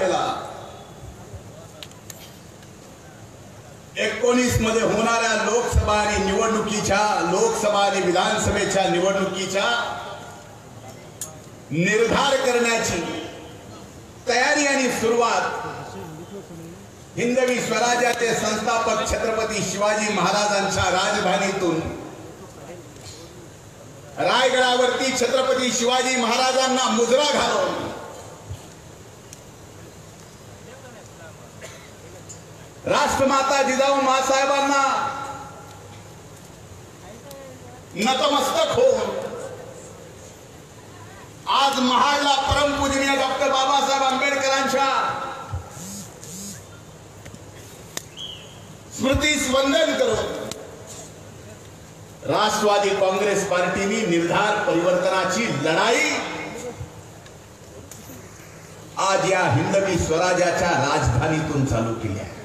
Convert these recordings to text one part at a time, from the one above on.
तारखेला एकोणीसमध्ये होणाऱ्या लोकसभा आणि निवडणुकीच्या लोकसभा आणि विधानसभेच्या निवडणुकीच्या निर्धार करण्याची तयारी आणि सुरुवात हिंदवी स्वराज्याचे संस्थापक छत्रपती शिवाजी महाराजांच्या राजधानीतून रायगडावरती छत्रपती शिवाजी महाराजांना मुजरा घालून राष्ट्रमाता जिजाऊ मासाहेबांना नतमस्तक होऊन आज महाडला परमपूजनीय डॉक्टर बाबासाहेब आंबेडकरांच्या स्मृतीस वंदन करत राष्ट्रवादी काँग्रेस पार्टीने निर्धार परिवर्तनाची लढाई आज या हिंदवी स्वराज्याच्या राजधानीतून चालू केली आहे.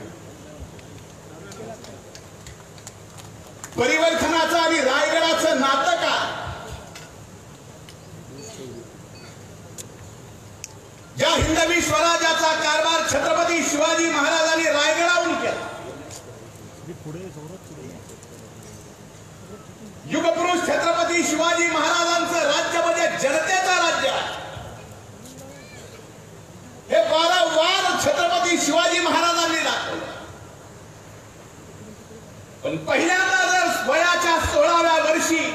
परिवर्तनाचं आणि रायगडाचं नातं का? ज्या हिंदवी स्वराज्याचा कारभार छत्रपती शिवाजी महाराजांनी रायगडाहून केला. युगपुरुष छत्रपती शिवाजी महाराजांचं राज्य म्हणजे जनतेचं राज्य. हे वारंवार छत्रपती शिवाजी महाराजांनी दाखवलं. पण पहिल्यांदा दिवशी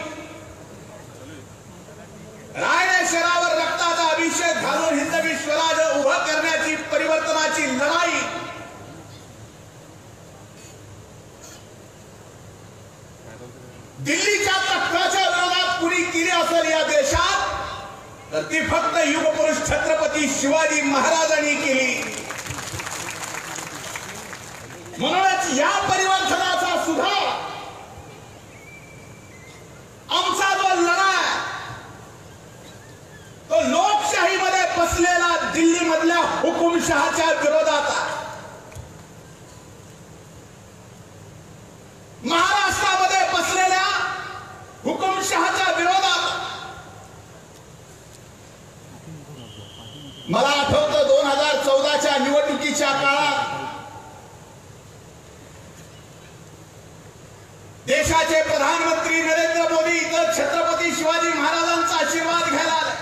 वर्षी रक्ताचा अभिषेक घालून हिंदवी स्वराज उभं करण्याची परिवर्तनाची लढाई दिल्लीच्या तख्ताच्या विरोधात कुणी केली असेल या देशात तर ती फक्त युगपुरुष छत्रपती शिवाजी महाराजांनी केली. म्हणूनच या परिवर्तन सुद्धा आमचा जो लढा आहे तो लोकशाहीमध्ये बसलेला दिल्ली मधल्या हुकुमशहाच्या विरोधात आहे महाराष्ट्रामध्ये बसलेल्या हुकुमशहाच्या विरोधात मला आठवतं दोन हजार चौदाच्या निवडणुकीच्या काळात देशाचे प्रधानमंत्री नरेंद्र मोदी इथं छत्रपती शिवाजी महाराजांचा आशीर्वाद घ्यायला आले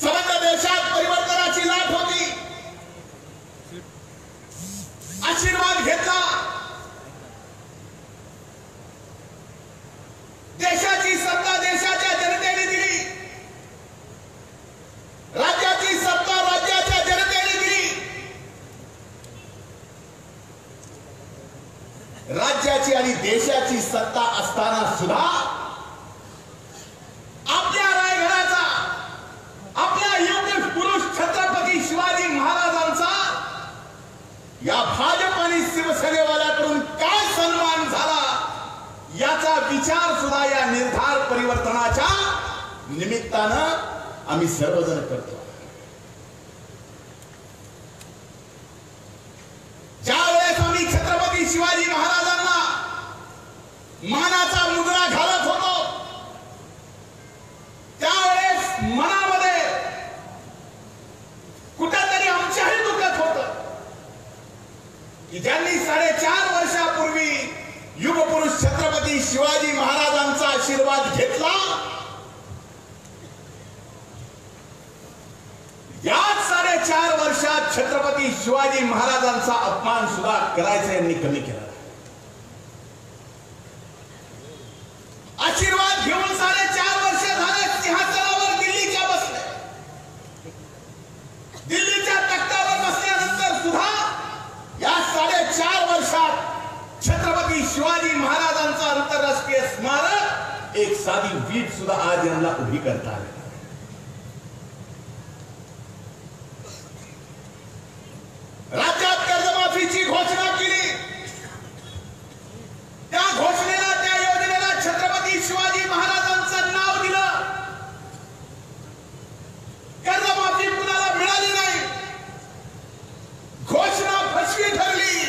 समग्र देशात परिवर्तनाची लाट होती आशीर्वाद घेतला देशाची सत्ता देशाच्या जनतेने दिली राज्याची सत्ता राज्याच्या जनतेने दिली राज्याची आणि देशाची सत्ता असताना सुद्धा आपल्या रायगडाचा आपल्या युग पुरुष छत्रपती शिवाजी महाराजांचा या भाजप आणि शिवसेनेवाल्याकडून काय सन्मान झाला याचा विचार सुद्धा या निर्धार परिवर्तनाच्या निमित्तानं आम्ही सर्वजण करतो ज्या वेळेस आम्ही छत्रपती शिवाजी महाराजांना मानाचा मुद्रा घालत होतो त्यावेळेस मनामध्ये कुठेतरी आमच्याही दुखत होत की ज्यांनी साडेचार वर्षापूर्वी युगपुरुष छत्रपती शिवाजी महाराजांचा आशीर्वाद घेतला याच साडेचार वर्षात छत्रपती शिवाजी महाराजांचा अपमान सुद्धा करायचा यांनी कमी केला. आशीर्वाद घेऊन साडेचार वर्ष झाले सिंहासनावर दिल्लीच्या बसले. दिल्लीच्या तख्तावर बसल्यानंतर सुद्धा या साडेचार वर्षात छत्रपती शिवाजी महाराजांचं आंतरराष्ट्रीय स्मारक एक साधी वीट सुद्धा आज यांना उभी करता आली राज्यात कर्जमाफीची घोषणा केली त्या घोषणेला त्या योजनेला छत्रपती शिवाजी महाराजांचं नाव दिलं कर्जमाफी कुणाला मिळाली नाही घोषणा फसवी ठरली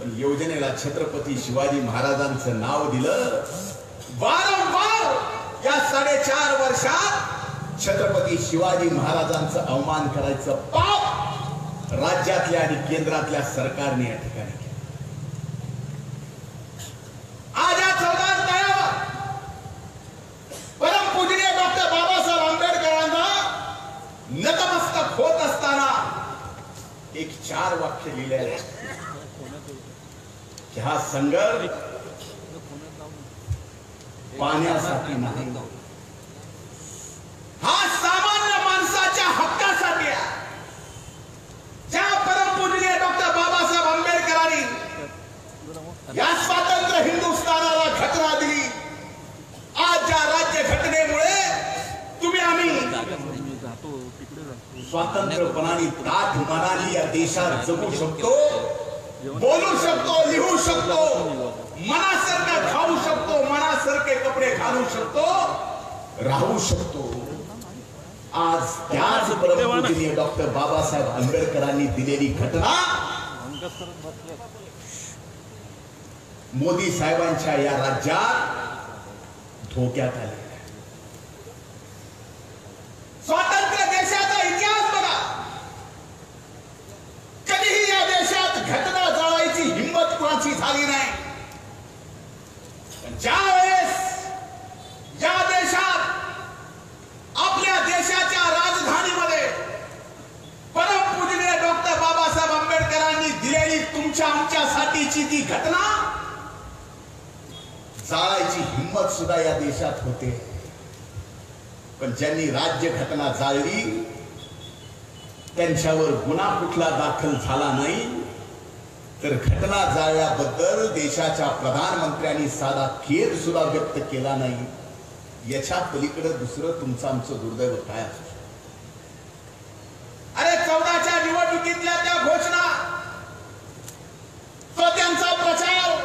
पण योजनेला छत्रपती शिवाजी महाराजांचं नाव दिलं. वारंवार या साडेचार वर्षात छत्रपती शिवाजी महाराजांचं अवमान करायचं पाप राज्यातल्या आणि केंद्रातल्या सरकारने या ठिकाणी केलं आज या चौदा तळावर परमपूजनीय डॉक्टर बाबासाहेब आंबेडकरांना नतमस्तक होत असताना एक चार वाक्य लिहिले आहे की हा संघर्ष पाण्यासाठी नाही हा सामान्य माणसाच्या हक्कासाठी आहे ज्या परमपूजनीय डॉक्टर बाबासाहेब आंबेडकरांनी या स्वातंत्र्य हिंदुस्थानाला घटना दिली आज ज्या राज्य घटनेमुळे तुम्ही आम्ही जातो तिकडे जातो स्वातंत्र्यपणाने ताठ मनाने या देशात जगू शकतो बोलू शकतो लिहू शकतो मनासारखं खाऊ शकतो मनासारखे कपडे घालू शकतो राहू शकतो. आज त्याच परमपूजनीय डॉक्टर बाबासाहेब आंबेडकरांनी दिलेली घटना मोदी साहेबांच्या या राज्यात धोक्यात आली स्वातंत्र्य देशाचा इतिहास बघा कधीही या देशात घटना जाळायची हिंमत कुणाची झाली नाही पण ज्या वेळेस या देशात आपल्या देशाच्या राजधानीमध्ये परमपूजनीय डॉक्टर बाबासाहेब आंबेडकरांनी दिलेली तुमच्या आमच्यासाठीची ती घटना? जाळायची हिंमत सुद्धा या देशात होते. पण ज्यांनी राज्य घटना जाळली त्यांच्यावर गुन्हा कुठला दाखल झाला नाही. तर घटना जाळल्याबद्दल देशाच्या प्रधानमंत्र्यांनी साधा खेद सुद्धा व्यक्त केला नाही. याच्या पलीकडे दुसरं तुमचं आमचं दुर्दैव काय असतं शकतं? अरे चौदाच्या निवडणुकीतल्या त्या घोषणा तो त्यांचा प्रचार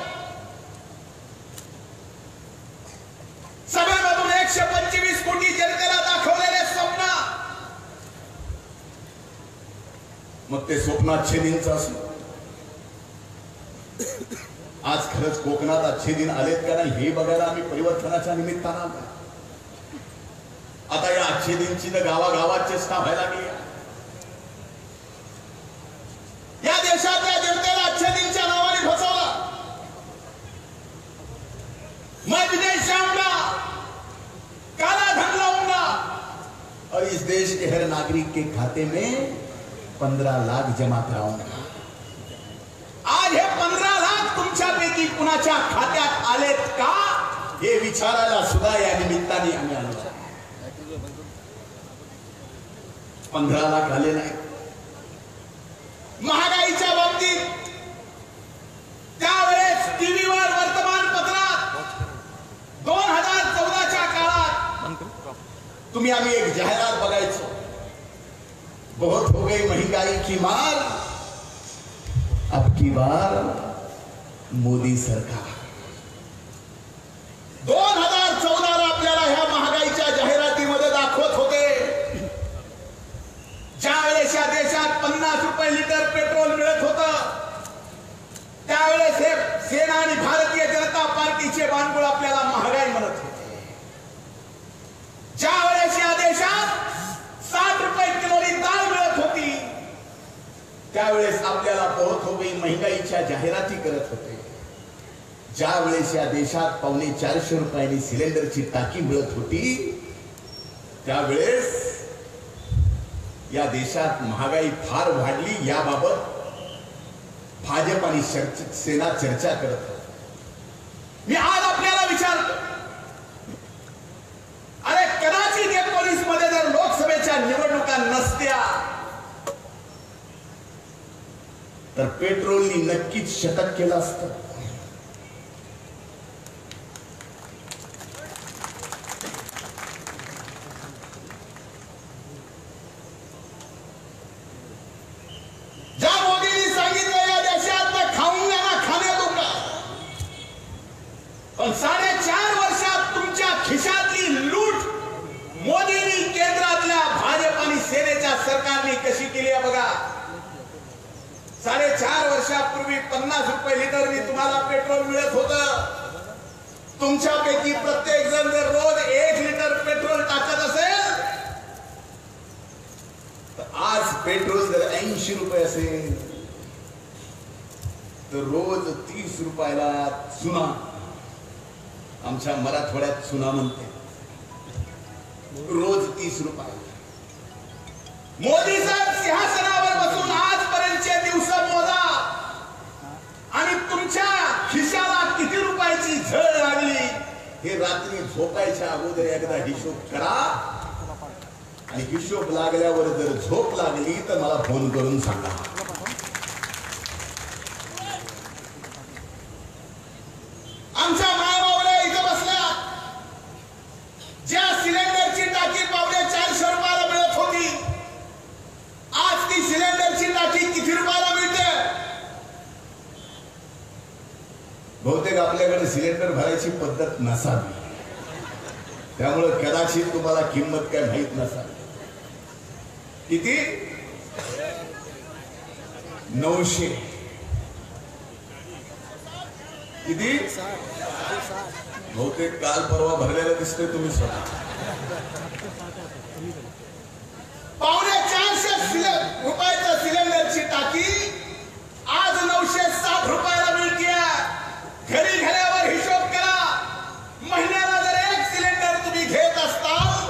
सभेमधून एकशे पंचवीस कोटी जनतेला दाखवलेले स्वप्न मग ते स्वप्न आज खरंच कोकणात अच्छे दिन आलेत का नाही हे बघायला आम्ही परिवर्तनाच्या निमित्तानं आलो. आता या अच्छे दिनची तर गावागावात चेष्टा व्हायला लागली. या देशातल्या जनतेला अच्छे दिनच्या नावाने फसवला. मजने श्यामला काला धन लाऊंगा और इस देश के हर नागरिक के खाते में पंधरा लाख जमा कराऊंगा आज हे पंधरा लाख तुमच्यापैकी कुणाच्या खात्यात आलेत का? हे विचारायला सुद्धा या निमित्ताने आम्ही आलो पंधरा लाख आले नाही. महागाईच्या बाबतीत त्यावेळेस टीव्हीवर वर्तमानपत्रात दोन हजार चौदाच्या काळात तुम्ही आम्ही एक जाहिरात बघायचो. बहुत हो गई महंगाई की मार। अब की बार मोदी सरकार। दोन हजार चौदाला आपल्याला ह्या महागाईच्या जाहिरातीमध्ये दाखवत होते. ज्या वेळेस या देशात पन्नास रुपये लिटर पेट्रोल मिळत होता त्यावेळेस हे सेना आणि भारतीय जनता पार्टीचे बांधूळ आपल्याला महागाई म्हणत होते ज्या वेळेस या देशात साठ रुपये किलोनी डाळ मिळत होती त्यावेळेस आपल्याला बहुत होई गई जाहिराती करत होते. ज्या वेळेस या देशात पावणे चारशे रुपयांनी सिलेंडरची टाकी मिळत होती त्यावेळेस या देशात महागाई फार वाढली. याबाबत भाजप आणि सेना चर्चा करत होते. मी आज आपल्याला विचारतो अरे कदाचित एकोणीसमध्ये जर लोकसभेच्या निवडणुका नसत्या तर पेट्रोलनी नक्कीच शतक केलं असतं. सांगितलं या देशात खाऊन खाऊंगा ना खाणे पण सारे वर्षात तुमच्या खिशातली लूट मोदींनी केंद्रातल्या भाजप आणि सेनेच्या सरकारने कशी केली आहे बघा साडेचार वर्षापूर्वी पन्नास रुपये लिटरनी तुम्हाला पेट्रोल मिळत होत. तुमच्यापैकी प्रत्येक जण जर रोज एक लिटर पेट्रोल टाकत असेल तर आज पेट्रोल जर ऐंशी रुपये असेल तर रोज तीस रुपयाला चुना. आमच्या मराठवाड्यात चुना म्हणते. रोज तीस रुपये. मोदी साहेब सिंहासनावर बसून आजपर्यंतचे दिवस मोजा आणि तुमच्या खिशाला किती रुपयाची झळ लागली हे रात्री झोपायच्या अगोदर एकदा हिशोब करा. आणि हिशोब लागल्यावर जर झोप लागली तर मला फोन करून सांगा आमच्या मायाबावल्या इथं बसल्या ज्या सिलेंडरची टाकी पावणे चारशे रुपयाला मिळत होती आज ती सिलेंडरची टाकी किती रुपयाला मिळते बहुतेक आपल्याकडे सिलेंडर भरायची पद्धत नसावी त्यामुळे कदाचित तुम्हाला किंमत काय माहीत नसावी किती? नऊशे. किती? बहुतेक काल परवा भरलेला दिसतोय तुम्ही स्वतः. पावणे चारशे रुपयाच्या सिलेंडरची टाकी आज नऊशे साठ रुपयाला मिळते घरी गेल्यावर हिशोब करा महिन्याला जर एक सिलेंडर तुम्ही घेत असताल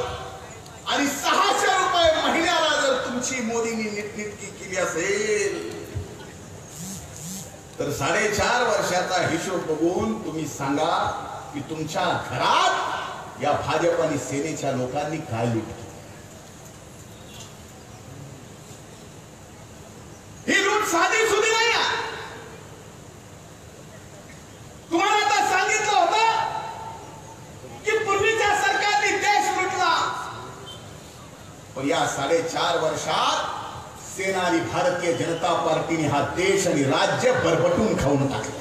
आणि सहाशे रुपये महिन्याला जर तुमची मोदींनी नीटनीटकी केली असेल तर साडेचार वर्षाचा हिशोब बघून तुम्ही सांगा की तुमच्या घरात या भाजप आणि सेनेच्या लोकांनी काय लूट ही लूट साधी सुधी नाही तुम्हाला आता सांगितलं होत की पूर्वीच्या सरकारने देश लुटला. पण या साडेचार वर्षात सेना आणि भारतीय जनता पार्टीने हा देश आणि राज्य बरबटून खाऊन टाकला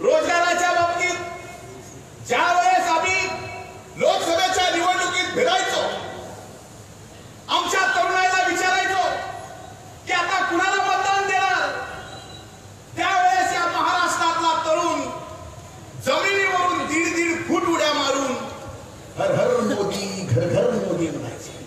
रोजगाराच्या बाबतीत ज्या वेळेस आम्ही लोकसभेच्या निवडणुकीत भिडायचो आमच्या तरुणाईला विचारायचो की आता कुणाला मतदान देणार त्यावेळेस या महाराष्ट्रातला तरुण जमिनीवरून दीड दीड फूट उड्या मारून हर हर मोदी घर घर मोदी म्हणायचे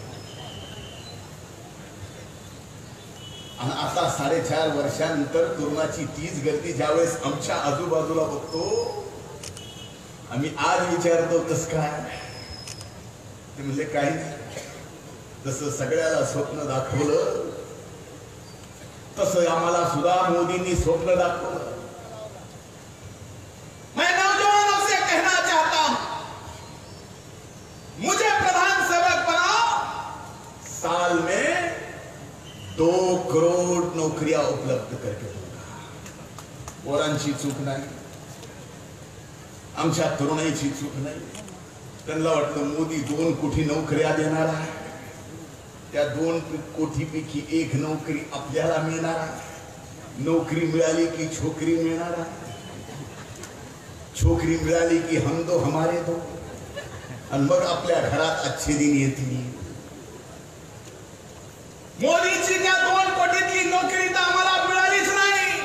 आणि आता साडेचार वर्षानंतर तरुणाची तीच गर्दी ज्यावेळेस आमच्या आजूबाजूला बघतो आम्ही आज विचारतो तस काय? ते म्हणजे काही जसं सगळ्याला स्वप्न दाखवलं तसं आम्हाला सुद्धा मोदींनी स्वप्न दाखवलं. उपलब्ध करके दूंगा पोरांची चूक नाही. आमच्या तरुणाईची चूक नाही. त्यांना वाटलं मोदी दोन कोटी नोकऱ्या देणार आहे. त्या दोन कोटीपैकी एक नोकरी आपल्याला मिळणार आहे. नोकरी मिळाली की छोकरी मिळणार आहे. छोकरी मिळाली की हम दो हमारे दो. आणि मग आपल्या घरात अच्छे दिन येतील. मोदीची त्या दोन कोटीतली नोकरी तर आम्हाला मिळालीच नाही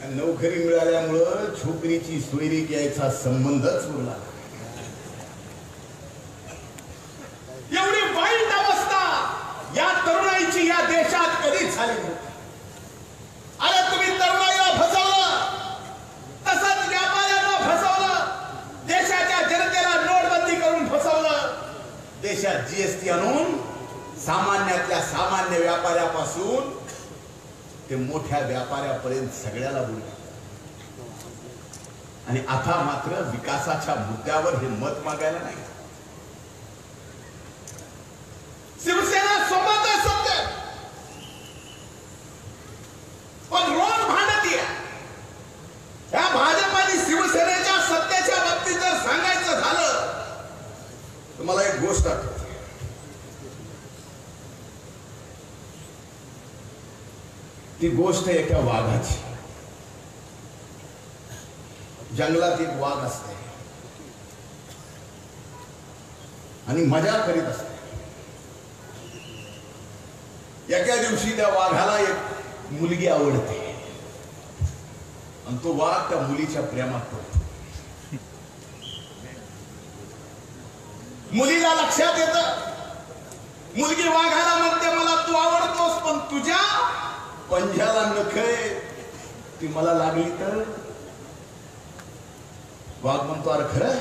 आणि नोकरी मिळाल्यामुळं छोकरीची सोयरी घ्यायचा संबंधच उरला एवढी वाईट अवस्था या तरुणाईची या देशात कधीच झाली नव्हती अरे तुम्ही तरुणाईला फसवलं तसंच व्यापाऱ्यांना फसवलं देशाच्या जनतेला नोटबंदी करून फसवलं. देशात जीएसटी आणून सामान्यातल्या सामान्य व्यापाऱ्यापासून ते मोठ्या व्यापाऱ्यापर्यंत सगळ्याला बोलले. आणि आता मात्र विकासाच्या मुद्द्यावर हे मत मागायला नाही शिवसेना सोबतच सत्य पण रोज भांडती या भाजप आणि शिवसेनेच्या सत्तेच्या बाबतीत जर सांगायचं झालं तर मला एक गोष्ट आठवते ती गोष्ट एका वाघाची. जंगलात एक वाघ असते. आणि मजा करीत असते. एका दिवशी त्या वाघाला एक मुलगी आवडते. आणि तो वाघ त्या मुलीच्या प्रेमात पडतो. मुलीला लक्षात येत. मुलगी वाघाला म्हणते मला तू आवडतोस पण तुझ्या पंजाला नखय ती मला लागली तर? वाघ म्हणतो अरे खरं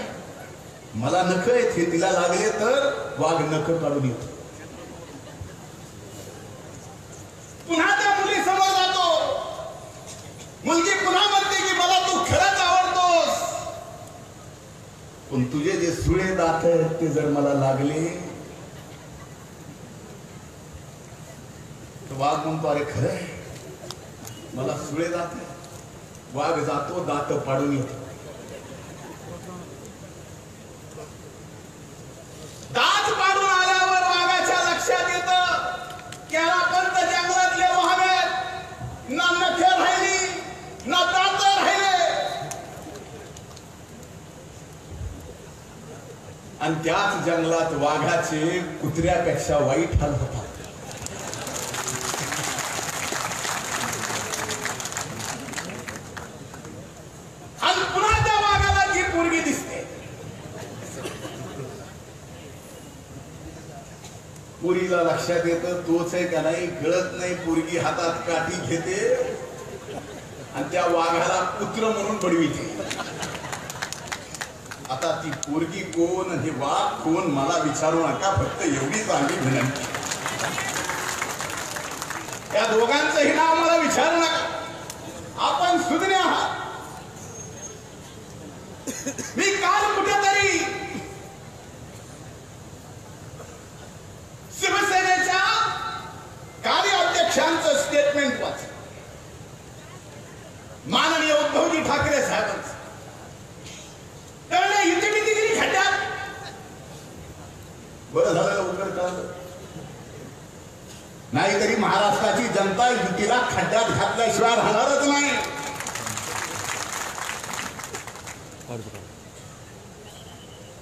मला नख आहेत हे तिला लागले तर वाघ नख काढून येतो. पुन्हा त्या मुली समोर जातो. मुलगी पुन्हा म्हणते की मला तू खरंच आवडतोस. पण तुझे जे सुळे दात आहेत ते जर मला लागले तर वाघ म्हणतो अरे खरं मला सुळे जाते वाघ जातो दात पाडून येतो. दात पाडून आल्यावर वाघाच्या लक्षात येत त्याला पंत जंगलातले व्हावेत ना नखे राहिली ना दात राहिले. आणि त्याच जंगलात वाघाचे कुत्र्यापेक्षा वाईट हाल होतात आणि पुन्हा त्या वाघाला जी पोरगी दिसते पुरीला लक्षात येतं तोच आहे का नाही नाही पोरगी हातात काठी घेते आणि त्या वाघाला पुत्र म्हणून बडविते आता ती पोरगी कोण हे वाघ कोण मला विचारू नका फक्त एवढीच आम्ही विनंती. त्या दोघांचंही नाव मला विचारू नका. तरी महाराष्ट्राची जनता युतीला खड्ड्यात घातल्याशिवाय राहणारच नाही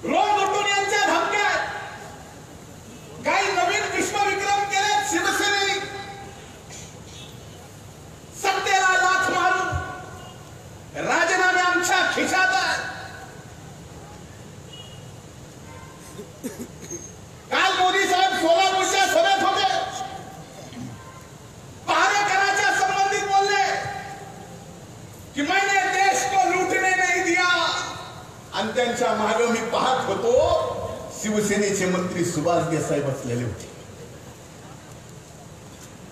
रोज उठून यांच्या धमक्यात काही नवीन विश्वविक्रम केले शिवसेनेने सत्तेला लाथ मारून राजीनामे आमच्या खिशात आहेत काल मोदी साहेब सोलापूरच्या सभेत होते पहारेकराच्या संबंधित बोलले की मैंने देश को लूटने नहीं दिया यांच्या मागे मी पाहत होतो. शिवसेनेचे मंत्री सुभाष देसाई बसलेले होते.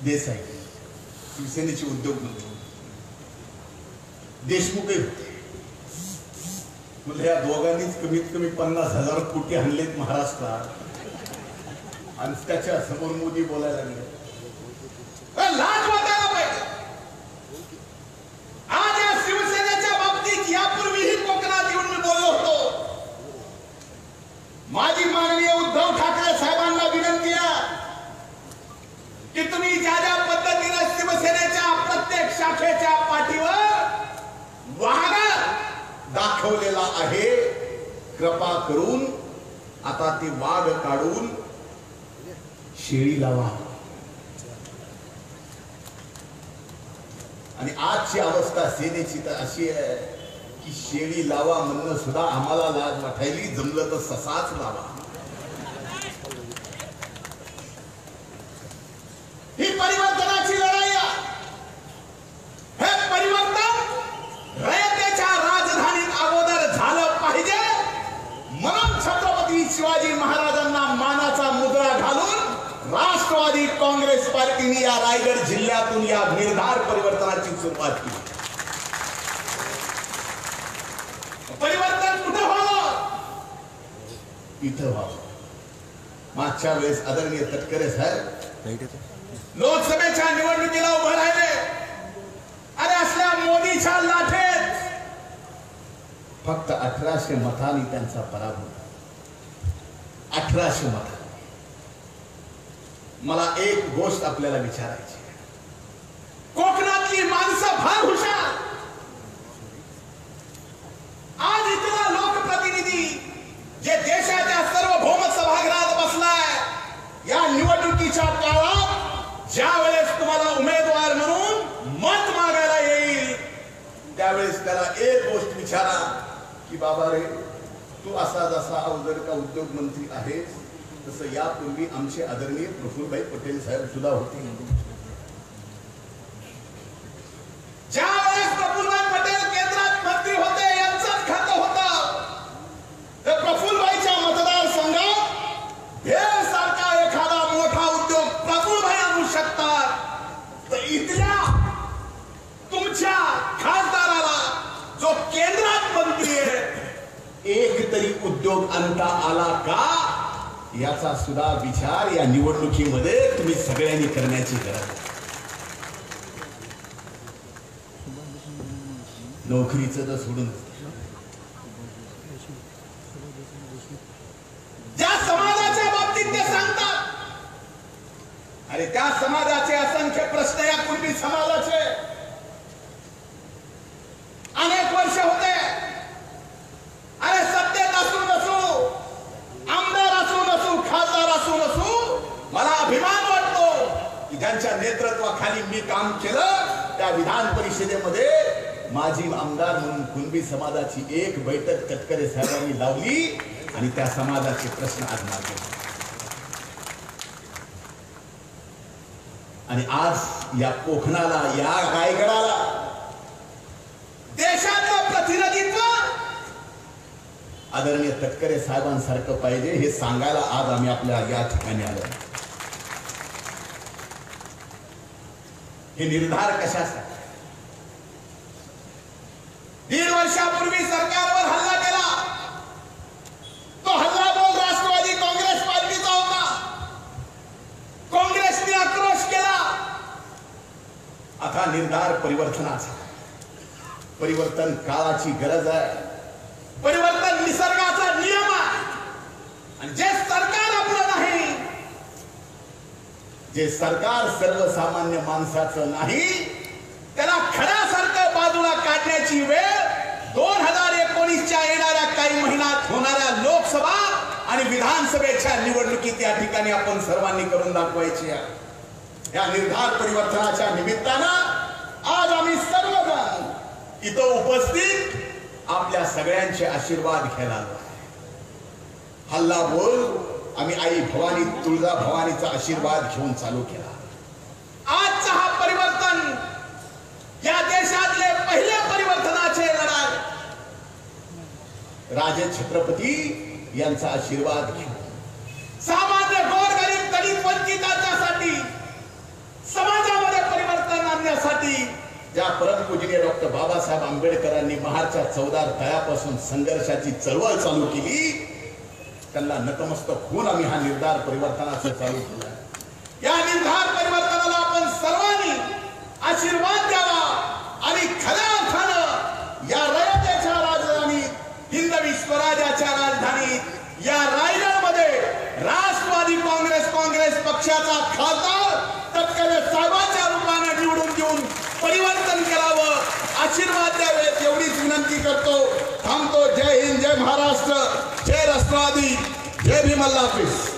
देसाई. शिवसेनेचे उद्योग मंत्री देशमुखही होते. या दोघांनीच कमीत कमी पन्नास हजार कोटी आणलेत महाराष्ट्रात. आणि त्याच्यासमोर मोदी बोलायला लागले अरे लाज वाटायला पाहिजे आज या शिवसेनेच्या बाबतीत यापूर्वीही कोकणात येऊन मी बोललो होतो माझी माननीय उद्धव ठाकरे साहेबांना विनंती आहे की तुम्ही ज्या ज्या पद्धतीने शिवसेनेच्या प्रत्येक शाखेच्या पाठीवर वाघ दाखवलेला आहे कृपा करून आता ती वाघ काढून शेळी लावा. आणि आजची अवस्था सेनेची तर अशी आहे की शेळी लावा म्हणणं सुद्धा आम्हाला लाज वाटायली जमलं तर ससाच लावा ही परिवर्तनाची लढाई आहे हे परिवर्तन रयतेच्या राजधानीत अगोदर झालं पाहिजे म्हणून छत्रपती शिवाजी महाराजांना मानाचा मुद्रा घालून राष्ट्रवादी काँग्रेस पार्टीने या रायगड जिल्ह्यातून दार परिवर्तनाची सुरुवात केली. परिवर्तन कुठं व्हावं इथं व्हावं. मागच्या वेळेस आदरणीय तटकरे साहेब लोकसभेच्या निवडणुकीला उभं राहिले. अरे असल्या मोदीच्या लाटेत फक्त अठराशे मतांनी त्यांचा पराभव अठराशे मत मला एक गोष्ट आपल्याला विचारायची कोकणातली माणसं फार हुशार आज इथला लोकप्रतिनिधी जे देशाच्या सर्वभौम सभागृहात बसलाय या निवडणुकीच्या काळात ज्या वेळेस तुम्हाला उमेदवार म्हणून मत मागायला येईल त्यावेळेस त्याला एक गोष्ट विचारा की बाबा रे तू असा जसा अवजड का उद्योग मंत्री आहेस तसं यापूर्वी आमचे आदरणीय प्रफुल्लभाई पटेल साहेब सुद्धा होते ज्या वेळेस प्रफुल्लभाई पटेल केंद्रात मंत्री होते यांचंच खातं होतं तर प्रफुल्लभाईच्या मतदारसंघात भेळ सारखा एखादा मोठा उद्योग प्रफुल्लभाई आणू शकतात तर इथल्या तुमच्या खासदाराला जो केंद्रात मंत्री आहे एक तरी उद्योग आणता आला का याचा सुद्धा विचार या निवडणुकीमध्ये तुम्ही सगळ्यांनी करण्याची गरज आहे. नोकरीचं तर सोडून ज्या समाजाच्या बाबतीत ते सांगतात अरे त्या समाजाचे असंख्य प्रश्न या कुणबी समाजाचे अनेक वर्ष होते अरे सत्तेत असू नसू आमदार असू नसू खासदार असू नसू मला अभिमान वाटतो की ज्यांच्या नेतृत्वाखाली मी काम केलं त्या विधान परिषदेमध्ये माजी आमदार म्हणून कुणबी समाजाची एक बैठक तटकरे साहेबांनी लावली आणि त्या समाजाचे प्रश्न आज मार्गी आणि आज या कोकणाला या रायगडाला देशाचं प्रतिनिधित्व आदरणीय तटकरे साहेबांसारखं पाहिजे हे सांगायला आज आम्ही आपल्या या ठिकाणी आलो. हे निर्धार कशासाठी दीड वर्षापूर्वी सरकारवर हल्ला केला. तो हल्ला बोल राष्ट्रवादी काँग्रेस पार्टीचा होता. काँग्रेसने आक्रोश केला. आता निर्धार परिवर्तनाचा. परिवर्तन काळाची गरज आहे परिवर्तन निसर्गाचा नियम आहे आणि जे सरकार आपलं नाही जे सरकार सर्वसामान्य माणसाचं नाही त्याला खऱ्यासारखं बाजूला काढण्याची वेळ दोन हजार एकोणीसच्या येणाऱ्या काही महिन्यात होणाऱ्या लोकसभा आणि विधानसभेच्या निवडणुकीत या ठिकाणी आपण सर्वांनी करून दाखवायची आहे. या निर्धार परिवर्तनाच्या निमित्तानं आज आम्ही सर्वजण इथं उपस्थित आपल्या सगळ्यांचे आशीर्वाद घ्यायला हल्ला बोल आम्ही आई भवानी तुळजा भवानीचा आशीर्वाद घेऊन चालू केला. आजचा हा परिवर्तन या देशातले पहिले परिवर्तनाचे लढाई. राजे छत्रपती यांचा आशीर्वाद घेऊन. सामान्य गोरगरीब दलित वंचितांच्यासाठी समाजामध्ये परिवर्तन आणण्यासाठी ज्या परमपूजनीय डॉक्टर बाबासाहेब आंबेडकरांनी महारच्या चौदार तळ्यापासून संघर्षाची चळवळ चालू केली त्यांना नतमस्तक होऊन आम्ही हा निर्धार परिवर्तनाचा चालू केला या निर्धार परिवर्तनाला आपण सर्वांनी आशीर्वाद द्यावा आणि खऱ्या अर्थानं या रयतेच्या राजधानीत हिंदवी स्वराज्याच्या राजधानीत या रायगडमध्ये राष्ट्रवादी काँग्रेस काँग्रेस पक्षाचा खासदार तत्कालीन साहेबांच्या रूपाने निवडून घेऊन परिवर्तन करावं आशीर्वाद द्यावेत विनंती करतो थांबतो. जय हिंद जय महाराष्ट्र जय राष्ट्रवादी जय भीम अल्लाह